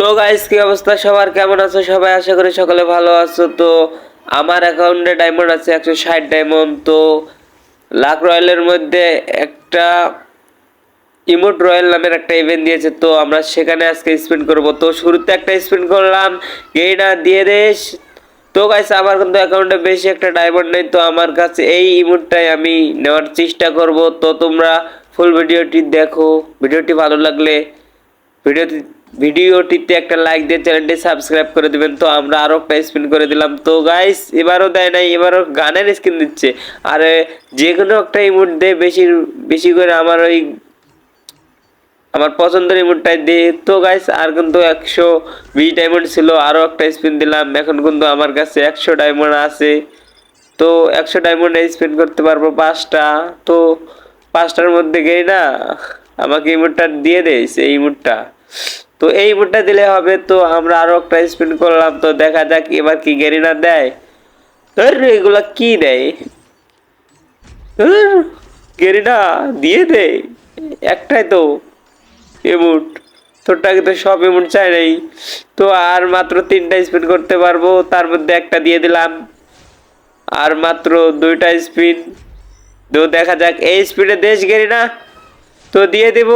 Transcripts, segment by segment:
তো গাইস কি অবস্থা? সবার কেমন আছো? সবাই আশা করি সকলে ভালো আছো। তো আমার অ্যাকাউন্টে ডায়মন্ড আছে, একশো ষাট ডায়মন্ড তো লাখ রয়্যালের মধ্যে একটা ইমোট রয়্যাল নামের একটা ইভেন্ট দিয়েছে। তো আমরা সেখানে আজকে স্পেন্ড করব। তো শুরুতে একটা স্পেন্ড করলাম। গেইনা দিয়ে দেশ তো গাইস আমার কিন্তু অ্যাকাউন্টে বেশি একটা ডায়মন্ড নেই। তো আমার কাছে এই ইমোটটাই আমি নেওয়ার চেষ্টা করব। তো তোমরা ফুল ভিডিওটি দেখো। ভিডিওটি ভালো লাগলে ভিডিওটি ভিডিওটিতে একটা লাইক দিয়ে চ্যানেলটি সাবস্ক্রাইব করে দিবেন। তো আমরা আরও একটা স্পিন করে দিলাম। তো গাইস এবারও দেয় নাই, এবারও গানের স্কিন দিচ্ছে। আর যে কোনো একটা ইমোট দেয় বেশি বেশি করে আমার ওই, আমার পছন্দের ইমোটটাই দিই তো গাইস আর কিন্তু একশো বিশ ডায়মন্ড ছিল আরও একটা স্পিন দিলাম। এখন কিন্তু আমার কাছে একশো ডায়মন্ড আছে। তো একশো ডায়মন্ড স্পেন্ড করতে পারব পাঁচটা। তো পাঁচটার মধ্যে গেই না, আমাকে ইমোটটা দিয়ে দেস এই ইমোটটা তো এই ইমোটটা দিলে হবে তো আমরা আরও একটা স্পেন্ড করলাম, তো দেখা যাক এবার কি গেরিনা দেয়। ধর এগুলা কি দেয়? গেরিনা দিয়ে দে, একটাই তো এমুট তোরটা কিন্তু সব এমুট চাই নাই। তো আর মাত্র তিনটা স্পিন করতে পারব, তার মধ্যে একটা দিয়ে দিলাম। আর মাত্র দুইটা স্পিন তো দেখা যাক, এই স্পিডে দেশ গেরি না তো দিয়ে দিব।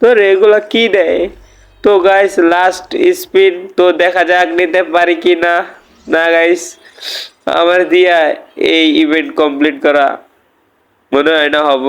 তো এগুলো কি দেয়? তো গাইস লাস্ট স্পিন তো দেখা যাক নিতে পারি কি না না গাইস আমার দিয়া এই ইভেন্ট কমপ্লিট করা। মনে হয় না হব।